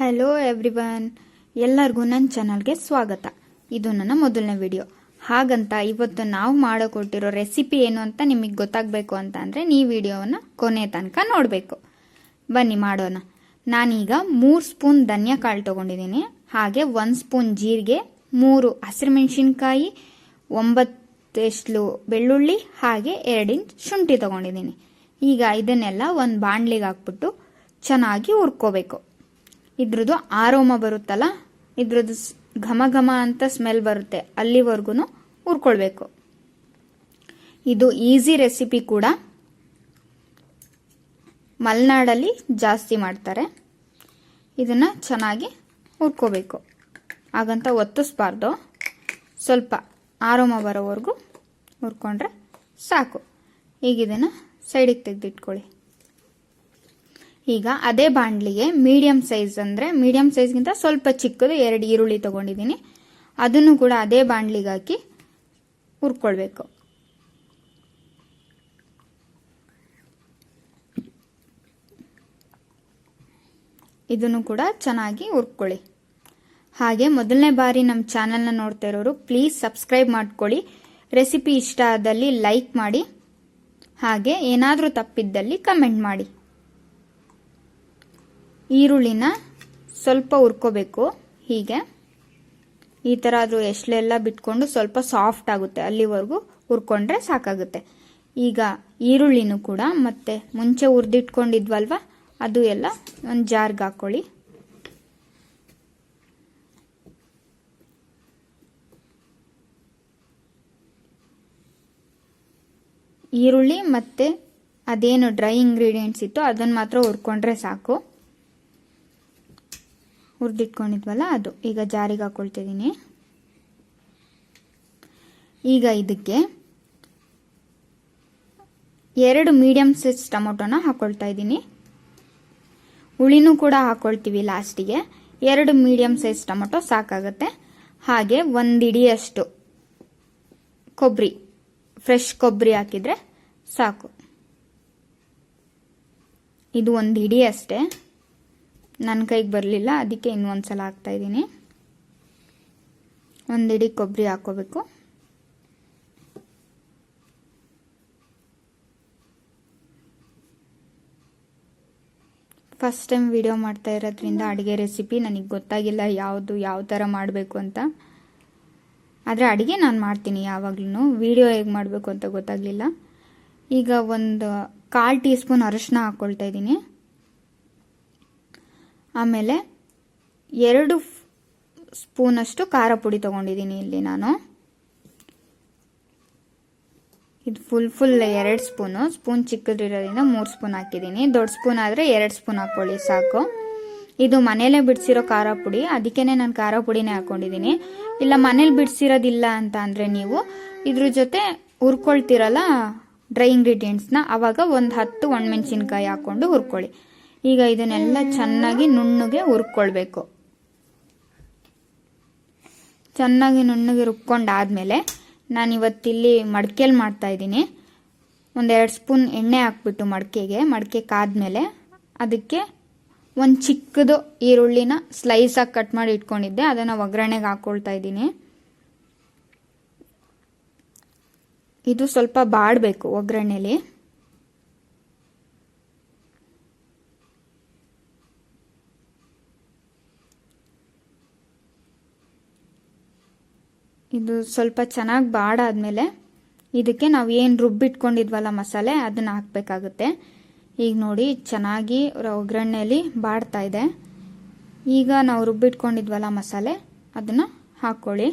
Hello everyone ಎಲ್ಲರಿಗೂ ನನ್ನ ಚಾನಲ್ಗೆ ಸ್ವಾಗತ. ಇದು ನನ್ನ ಮೊದಲನೇ ವಿಡಿಯೋ. ಹಾಗಂತ ಇವತ್ತು ನಾವು ಮಾಡಿಕೊಟ್ಟಿರೋ ರೆಸಿಪಿ ಏನು ಅಂತ ನಿಮಗೆ ಗೊತ್ತಾಗಬೇಕು ಅಂತ ಅಂದರೆ ನೀವು ವಿಡಿಯೋವನ್ನು ಕೊನೆ ತನಕ ನೋಡಬೇಕು. ಬನ್ನಿ ಮಾಡೋಣ. ನಾನೀಗ ಮೂರು ಸ್ಪೂನ್ ಧನಿಯಾ ಕಾಳು ತೊಗೊಂಡಿದ್ದೀನಿ. ಹಾಗೆ ಒಂದು ಸ್ಪೂನ್ ಜೀರಿಗೆ, ಮೂರು ಹಸಿರುಮೆಣಸಿನ್ಕಾಯಿ ಒಂಬತ್ತೆಷ್ಟು ಬೆಳ್ಳುಳ್ಳಿ, ಹಾಗೆ ಎರಡು ಇಂಚ್ ಶುಂಠಿ ತೊಗೊಂಡಿದ್ದೀನಿ. ಈಗ ಇದನ್ನೆಲ್ಲ ಒಂದು ಬಾಣಲಿಗೆ ಹಾಕ್ಬಿಟ್ಟು ಚೆನ್ನಾಗಿ ಹುರ್ಕೋಬೇಕು. ಇದ್ರದ್ದು ಆರೋಮ ಬರುತ್ತಲ್ಲ, ಇದ್ರದ್ದು ಘಮ ಘಮ ಅಂತ ಸ್ಮೆಲ್ ಬರುತ್ತೆ ಅಲ್ಲಿವರೆಗೂ ಹುರ್ಕೊಳ್ಬೇಕು ಇದು ಈಸಿ ರೆಸಿಪಿ ಕೂಡ. ಮಲೆನಾಡಲ್ಲಿ ಜಾಸ್ತಿ ಮಾಡ್ತಾರೆ. ಇದನ್ನು ಚೆನ್ನಾಗಿ ಹುರ್ಕೋಬೇಕು ಹಾಗಂತ ಒತ್ತಿಸ್ಬಾರ್ದು. ಸ್ವಲ್ಪ ಆರೋಮ ಬರೋವರೆಗೂ ಹುರ್ಕೊಂಡ್ರೆ ಸಾಕು. ಈಗ ಇದನ್ನು ಸೈಡಿಗೆ ತೆಗೆದಿಟ್ಕೊಳ್ಳಿ. ಈಗ ಅದೇ ಬಾಣಲಿಗೆ ಮೀಡಿಯಂ ಸೈಜ್ ಅಂದರೆ ಮೀಡಿಯಂ ಸೈಜ್ಗಿಂತ ಸ್ವಲ್ಪ ಚಿಕ್ಕದು ಎರಡು ಈರುಳ್ಳಿ ತೊಗೊಂಡಿದ್ದೀನಿ. ಅದನ್ನು ಕೂಡ ಅದೇ ಬಾಣಲಿಗೆ ಹಾಕಿ ಹುರ್ಕೊಳ್ಬೇಕು. ಇದನ್ನು ಕೂಡ ಚೆನ್ನಾಗಿ ಹುರ್ಕೊಳ್ಳಿ. ಹಾಗೆ ಮೊದಲನೇ ಬಾರಿ ನಮ್ಮ ಚಾನಲ್ನ ನೋಡ್ತಾ ಇರೋರು ಪ್ಲೀಸ್ ಸಬ್ಸ್ಕ್ರೈಬ್ ಮಾಡ್ಕೊಳ್ಳಿ. ರೆಸಿಪಿ ಇಷ್ಟ ಆದಲ್ಲಿ ಲೈಕ್ ಮಾಡಿ. ಹಾಗೆ ಏನಾದರೂ ತಪ್ಪಿದ್ದಲ್ಲಿ ಕಮೆಂಟ್ ಮಾಡಿ. ಈರುಳ್ಳಿನ ಸ್ವಲ್ಪ ಹುರ್ಕೋಬೇಕು, ಹೀಗೆ. ಈ ಥರ ಅದು ಎಷ್ಟೆಲ್ಲ ಬಿಟ್ಕೊಂಡು ಸ್ವಲ್ಪ ಸಾಫ್ಟ್ ಆಗುತ್ತೆ, ಅಲ್ಲಿವರೆಗೂ ಹುರ್ಕೊಂಡ್ರೆ ಸಾಕಾಗುತ್ತೆ. ಈಗ ಈರುಳ್ಳಿನೂ ಕೂಡ ಮತ್ತೆ ಮುಂಚೆ ಹುರಿದಿಟ್ಕೊಂಡಿದ್ವಲ್ವ, ಅದು ಎಲ್ಲ ಒಂದು ಜಾರ್ಗೆ ಹಾಕ್ಕೊಳ್ಳಿ ಈರುಳ್ಳಿ ಮತ್ತು ಅದೇನು ಡ್ರೈ ಇಂಗ್ರೀಡಿಯೆಂಟ್ಸ್ ಇತ್ತು ಅದನ್ನು ಮಾತ್ರ ಹುರ್ಕೊಂಡ್ರೆ ಸಾಕು. ಹುರಿದಿಟ್ಕೊಂಡಿದ್ವಲ್ಲ ಅದು. ಈಗ ಜಾರಿಗೆ ಹಾಕ್ಕೊಳ್ತಿದ್ದೀನಿ ಈಗ ಇದಕ್ಕೆ ಎರಡು ಮೀಡಿಯಮ್ ಸೈಜ್ ಟೊಮೊಟೊನ ಹಾಕ್ಕೊಳ್ತಾ ಇದ್ದೀನಿ. ಹುಳಿನೂ ಕೂಡ ಹಾಕ್ಕೊಳ್ತೀವಿ ಲಾಸ್ಟಿಗೆ. ಎರಡು ಮೀಡಿಯಮ್ ಸೈಜ್ ಟೊಮೊಟೊ ಸಾಕಾಗುತ್ತೆ. ಹಾಗೆ ಒಂದು ಇಡಿಯಷ್ಟು ಕೊಬ್ಬರಿ ಫ್ರೆಶ್ ಕೊಬ್ಬರಿ ಹಾಕಿದರೆ ಸಾಕು. ಇದು ಒಂದು ಇಡಿ ಅಷ್ಟೇ ನನ್ನ ಕೈಗೆ ಬರಲಿಲ್ಲ, ಅದಕ್ಕೆ ಇನ್ನೊಂದು ಸಲ ಹಾಕ್ತಾ ಇದ್ದೀನಿ. ಒಂದು ಕೊಬ್ಬರಿ ಹಾಕೋಬೇಕು. ಫಸ್ಟ್ ಟೈಮ್ ವಿಡಿಯೋ ಮಾಡ್ತಾ ಇರೋದ್ರಿಂದ ಅಡುಗೆ ರೆಸಿಪಿ ನನಗೆ ಗೊತ್ತಾಗಿಲ್ಲ ಯಾವುದು, ಯಾವ ಥರ ಮಾಡಬೇಕು ಅಂತ. ಆದರೆ ಅಡುಗೆ ನಾನು ಮಾಡ್ತೀನಿ ಯಾವಾಗ್ಲೂ ವಿಡಿಯೋ ಹೇಗೆ ಮಾಡಬೇಕು ಅಂತ ಗೊತ್ತಾಗಲಿಲ್ಲ. ಈಗ ಒಂದು ಕಾಲು ಟೀ ಸ್ಪೂನ್ ಅರಶಿನ ಹಾಕ್ಕೊಳ್ತಾ ಇದ್ದೀನಿ. ಆಮೇಲೆ ಎರಡು ಸ್ಪೂನಷ್ಟು ಖಾರ ಪುಡಿ ತೊಗೊಂಡಿದ್ದೀನಿ ಇಲ್ಲಿ ನಾನು. ಇದು ಫುಲ್ ಫುಲ್ ಎರಡು ಸ್ಪೂನು. ಸ್ಪೂನ್ ಚಿಕ್ಕದಿರೋದ್ರಿಂದ ಮೂರು ಸ್ಪೂನ್ ಹಾಕಿದ್ದೀನಿ. ದೊಡ್ಡ ಸ್ಪೂನ್ ಆದರೆ ಎರಡು ಸ್ಪೂನ್ ಹಾಕ್ಕೊಳ್ಳಿ ಸಾಕು. ಇದು ಮನೇಲೇ ಬಿಡಿಸಿರೋ ಖಾರ ಪುಡಿ. ಅದಕ್ಕೇ ನಾನು ಖಾರ ಪುಡಿನೇ ಹಾಕ್ಕೊಂಡಿದ್ದೀನಿ ಇಲ್ಲ, ಮನೇಲಿ ಬಿಡಿಸಿರೋದಿಲ್ಲ ಅಂತ ಅಂದರೆ ನೀವು ಇದ್ರ ಜೊತೆ ಹುರ್ಕೊಳ್ತಿರಲ್ಲ ಡ್ರೈ ಇಂಗ್ರೀಡಿಯೆಂಟ್ಸ್ನ ಆವಾಗ ಒಂದು ಹತ್ತು ಒಣಮೆಣಸಿನ್ಕಾಯಿ ಹಾಕ್ಕೊಂಡು ಹುರ್ಕೊಳ್ಳಿ. ಈಗ ಇದನ್ನೆಲ್ಲ ಚೆನ್ನಾಗಿ ನುಣ್ಣಗೆ ಹುರ್ಕೊಳ್ಬೇಕು. ಚೆನ್ನಾಗಿ ನುಣ್ಣಗೆ ರುಬ್ಕೊಂಡಾದ್ಮೇಲೆ ನಾನು ಇವತ್ತಿಲ್ಲಿ ಮಡ್ಕೆಲಿ ಮಾಡ್ತಾ ಇದ್ದೀನಿ. ಒಂದೆರಡು ಸ್ಪೂನ್ ಎಣ್ಣೆ ಹಾಕ್ಬಿಟ್ಟು ಮಡಕೆಗೆ. ಮಡಕೆ ಕಾದ್ಮೇಲೆ ಅದಕ್ಕೆ ಒಂದು ಚಿಕ್ಕದು ಈರುಳ್ಳಿನ ಸ್ಲೈಸಾಗಿ ಕಟ್ ಮಾಡಿ ಇಟ್ಕೊಂಡಿದ್ದೆ. ಅದನ್ನು ಒಗ್ಗರಣೆಗೆ ಹಾಕ್ಕೊಳ್ತಾ ಇದ್ದೀನಿ. ಇದು ಸ್ವಲ್ಪ ಬಾಡಬೇಕು ಒಗ್ಗರಣೆಲಿ. ಇದು ಸ್ವಲ್ಪ ಚೆನ್ನಾಗಿ ಬಾಡಾದ್ಮೇಲೆ ಇದಕ್ಕೆ ನಾವು ಏನು ರುಬ್ಬಿಟ್ಕೊಂಡಿದ್ವಲ್ಲ ಮಸಾಲೆ, ಅದನ್ನು ಹಾಕಬೇಕಾಗುತ್ತೆ. ಈಗ ನೋಡಿ, ಚೆನ್ನಾಗಿ ಒಗ್ಗರಣೆಯಲ್ಲಿ ಬಾಡ್ತಾ ಇದೆ. ಈಗ ನಾವು ರುಬ್ಬಿಟ್ಕೊಂಡಿದ್ವಲ್ಲ ಮಸಾಲೆ, ಅದನ್ನು ಹಾಕ್ಕೊಳ್ಳಿ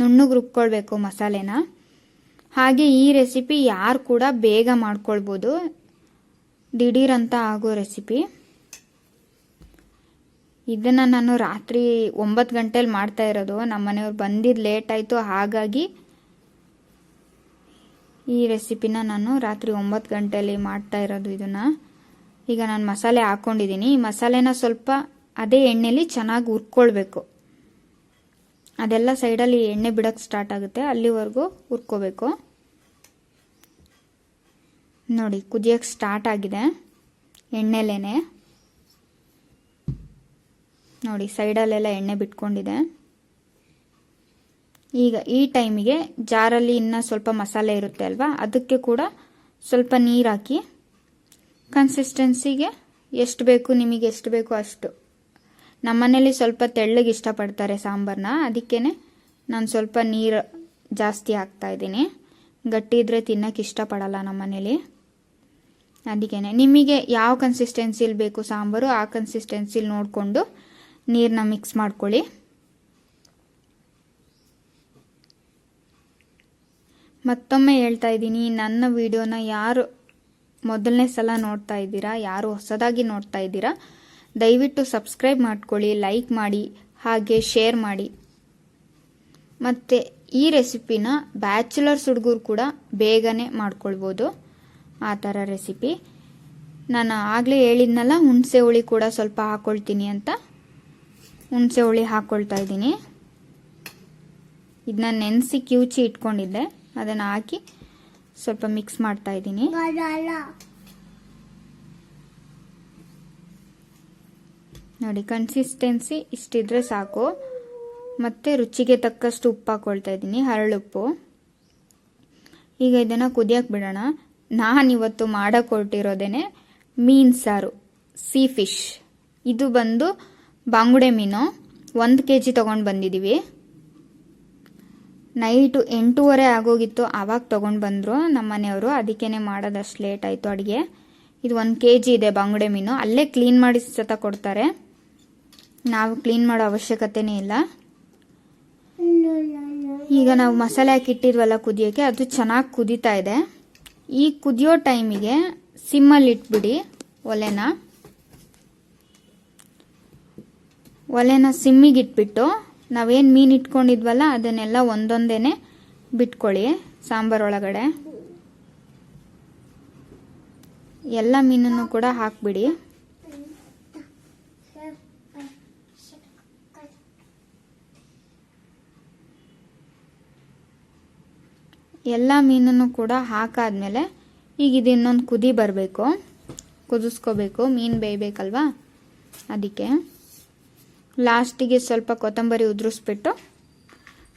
ನುಣ್ಣಗೆ ರುಬ್ಕೊಳ್ಬೇಕು ಮಸಾಲೆನ. ಹಾಗೆ ಈ ರೆಸಿಪಿ ಯಾರು ಕೂಡ ಬೇಗ ಮಾಡ್ಕೊಳ್ಬೋದು. ದಿಢೀರಂತ ಆಗೋ ರೆಸಿಪಿ. ಇದನ್ನು ನಾನು ರಾತ್ರಿ ಒಂಬತ್ತು ಗಂಟೇಲಿ ಮಾಡ್ತಾ ಇರೋದು. ನಮ್ಮ ಮನೆಯವ್ರು ಬಂದಿದ್ದು ಲೇಟ್ ಆಯಿತು, ಹಾಗಾಗಿ ಈ ರೆಸಿಪಿನ ನಾನು ರಾತ್ರಿ ಒಂಬತ್ತು ಗಂಟೆಯಲ್ಲಿ ಮಾಡ್ತಾ ಇರೋದು ಇದನ್ನು. ಈಗ ನಾನು ಮಸಾಲೆ ಹಾಕ್ಕೊಂಡಿದ್ದೀನಿ ಈ ಮಸಾಲೆನ ಸ್ವಲ್ಪ ಅದೇ ಎಣ್ಣೆಲಿ ಚೆನ್ನಾಗಿ ಹುರ್ಕೊಳ್ಬೇಕು. ಅದೆಲ್ಲ ಸೈಡಲ್ಲಿ ಎಣ್ಣೆ ಬಿಡೋಕ್ಕೆ ಸ್ಟಾರ್ಟ್ ಆಗುತ್ತೆ. ಅಲ್ಲಿವರೆಗೂ ಹುರ್ಕೋಬೇಕು. ನೋಡಿ ಕುದಿಯೋಕ್ಕೆ ಸ್ಟಾರ್ಟ್ ಆಗಿದೆ. ಎಣ್ಣೆಲೇನೆ. ನೋಡಿ ಸೈಡಲ್ಲೆಲ್ಲ ಎಣ್ಣೆ ಬಿಟ್ಕೊಂಡಿದೆ. ಈಗ ಈ ಟೈಮಿಗೆ ಜಾರಲ್ಲಿ ಇನ್ನೂ ಸ್ವಲ್ಪ ಮಸಾಲೆ ಇರುತ್ತೆ ಅಲ್ವಾ? ಅದಕ್ಕೆ ಕೂಡ ಸ್ವಲ್ಪ ನೀರು ಹಾಕಿ ಕನ್ಸಿಸ್ಟೆನ್ಸಿಗೆ ಎಷ್ಟು ಬೇಕು, ನಿಮಗೆ ಎಷ್ಟು ಬೇಕು ಅಷ್ಟು. ನಮ್ಮನೇಲಿ ಸ್ವಲ್ಪ ತೆಳ್ಳಗೆ ಇಷ್ಟಪಡ್ತಾರೆ ಸಾಂಬಾರನ್ನ ಅದಕ್ಕೇ ನಾನು ಸ್ವಲ್ಪ ನೀರು ಜಾಸ್ತಿ ಹಾಕ್ತಾ ಇದ್ದೀನಿ. ಗಟ್ಟಿ ಇದ್ದರೆ ತಿನ್ನೋಕೆ ಇಷ್ಟಪಡಲ್ಲ ನಮ್ಮನೇಲಿ ಅದಕ್ಕೇ ನಿಮಗೆ ಯಾವ ಕನ್ಸಿಸ್ಟೆನ್ಸಿಲಿ ಬೇಕು ಸಾಂಬಾರು, ಆ ಕನ್ಸಿಸ್ಟೆನ್ಸಿಲಿ ನೋಡಿಕೊಂಡು ನೀರನ್ನ ಮಿಕ್ಸ್ ಮಾಡ್ಕೊಳ್ಳಿ. ಮತ್ತೊಮ್ಮೆ ಹೇಳ್ತಾ ಇದ್ದೀನಿ, ನನ್ನ ವಿಡಿಯೋನ ಯಾರು ಮೊದಲನೇ ಸಲ ನೋಡ್ತಾ ಇದ್ದೀರಾ, ಯಾರು ಹೊಸದಾಗಿ ನೋಡ್ತಾ ಇದ್ದೀರಾ, ದಯವಿಟ್ಟು ಸಬ್ಸ್ಕ್ರೈಬ್ ಮಾಡ್ಕೊಳ್ಳಿ ಲೈಕ್ ಮಾಡಿ, ಹಾಗೆ ಶೇರ್ ಮಾಡಿ. ಮತ್ತು ಈ ರೆಸಿಪಿನ ಬ್ಯಾಚುಲರ್ಸ್ ಹುಡುಗರು ಕೂಡ ಬೇಗನೆ ಮಾಡ್ಕೊಳ್ಬೋದು. ಆ ಥರ ರೆಸಿಪಿ. ನಾನು ಆಗಲೇ ಹೇಳಿದ್ನಲ್ಲ, ಹುಣಸೆ ಹುಳಿ ಕೂಡ ಸ್ವಲ್ಪ ಹಾಕ್ಕೊಳ್ತೀನಿ ಅಂತ. ಹುಣಸೆ ಹುಳಿ ಹಾಕ್ಕೊಳ್ತಾ ಇದ್ದೀನಿ. ಇದನ್ನ ನೆನೆಸಿ ಕಿವುಚಿ ಇಟ್ಕೊಂಡಿದ್ದೆ. ಅದನ್ನು ಹಾಕಿ ಸ್ವಲ್ಪ ಮಿಕ್ಸ್ ಮಾಡ್ತಾ ಇದ್ದೀನಿ. ನೋಡಿ ಕನ್ಸಿಸ್ಟೆನ್ಸಿ ಇಷ್ಟಿದ್ರೆ ಸಾಕು. ಮತ್ತು ರುಚಿಗೆ ತಕ್ಕಷ್ಟು ಉಪ್ಪು ಹಾಕ್ಕೊಳ್ತಾ ಇದ್ದೀನಿ, ಹರಳುಪ್ಪು. ಈಗ ಇದನ್ನು ಕುದಿಯಕ್ಕೆ ಬಿಡೋಣ. ನಾನಿವತ್ತು ಮಾಡಕೊಟ್ಟಿರೋದೇನೆ ಮೀನು ಸಾರು, ಸೀ ಫಿಶ್. ಇದು ಬಂದು ಬಾಂಗುಡೆ ಮೀನು, ಒಂದು ಕೆ ಜಿ ತೊಗೊಂಡು ಬಂದಿದ್ದೀವಿ ನೈಟು ಎಂಟೂವರೆ ಆಗೋಗಿತ್ತು, ಆವಾಗ ತೊಗೊಂಡು ಬಂದರು ನಮ್ಮ ಮನೆಯವರು ಅದಕ್ಕೇ ಮಾಡೋದಷ್ಟು ಲೇಟ್ ಆಯಿತು ಅಡುಗೆ. ಇದು ಒಂದು ಕೆ ಜಿ ಇದೆ ಬಾಂಗುಡೆ ಮೀನು. ಅಲ್ಲೇ ಕ್ಲೀನ್ ಮಾಡಿ ಸತ ಕೊಡ್ತಾರೆ. ನಾವು ಕ್ಲೀನ್ ಮಾಡೋ ಅವಶ್ಯಕತೆನೇ ಇಲ್ಲ. ಈಗ ನಾವು ಮಸಾಲೆ ಹಾಕಿ ಇಟ್ಟಿದ್ವಲ್ಲ ಕುದಿಯೋಕ್ಕೆ ಅದು ಚೆನ್ನಾಗಿ ಕುದೀತಾ ಇದೆ. ಈ ಕುದಿಯೋ ಟೈಮಿಗೆ ಸಿಮ್ಮಲ್ಲಿ ಇಟ್ಬಿಡಿ ಒಲೆನ. ಒಲೆನ ಸಿಮ್ಮಿಗೆ ಇಟ್ಬಿಟ್ಟು ನಾವೇನು ಮೀನು ಇಟ್ಕೊಂಡಿದ್ವಲ್ಲ ಅದನ್ನೆಲ್ಲ ಒಂದೊಂದೇನೆ ಬಿಟ್ಕೊಳ್ಳಿ ಸಾಂಬಾರೊಳಗಡೆ ಎಲ್ಲ ಮೀನನ್ನು ಕೂಡ ಹಾಕ್ಬಿಡಿ. ಎಲ್ಲ ಮೀನನ್ನು ಕೂಡ ಹಾಕಾದ್ಮೇಲೆ ಈಗ ಇದು ಇನ್ನೊಂದು ಕುದಿ ಬರಬೇಕು. ಕುದಿಸ್ಕೋಬೇಕು. ಮೀನು ಬೇಯಬೇಕಲ್ವಾ? ಅದಕ್ಕೆ ಲಾಸ್ಟಿಗೆ ಸ್ವಲ್ಪ ಕೊತ್ತಂಬರಿ ಉದುರಿಸ್ಬಿಟ್ಟು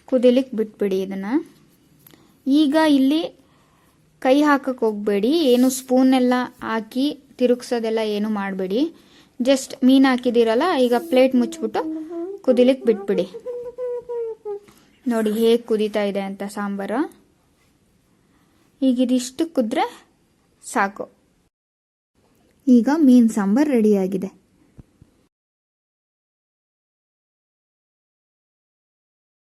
ಕುದಿಲಿಕ್ಕೆ ಬಿಟ್ಬಿಡಿ ಇದನ್ನು. ಈಗ ಇಲ್ಲಿ ಕೈ ಹಾಕಕ್ಕೆ ಹೋಗಬೇಡಿ. ಏನು ಸ್ಪೂನೆಲ್ಲ ಹಾಕಿ ತಿರುಗ್ಸೋದೆಲ್ಲ ಏನು ಮಾಡಬೇಡಿ. ಜಸ್ಟ್ ಮೀನು ಹಾಕಿದ್ದೀರಲ್ಲ, ಈಗ ಪ್ಲೇಟ್ ಮುಚ್ಚಿಬಿಟ್ಟು ಕುದಿಲಿಕ್ಕೆ ಬಿಟ್ಬಿಡಿ. ನೋಡಿ ಹೇಗೆ ಕುದೀತಾ ಇದೆ ಅಂತ ಸಾಂಬಾರು. ಈಗ ಕುದ್ರೆ ಸಾಕು. ಈಗ ಮೀನು ಸಾಂಬಾರು ರೆಡಿಯಾಗಿದೆ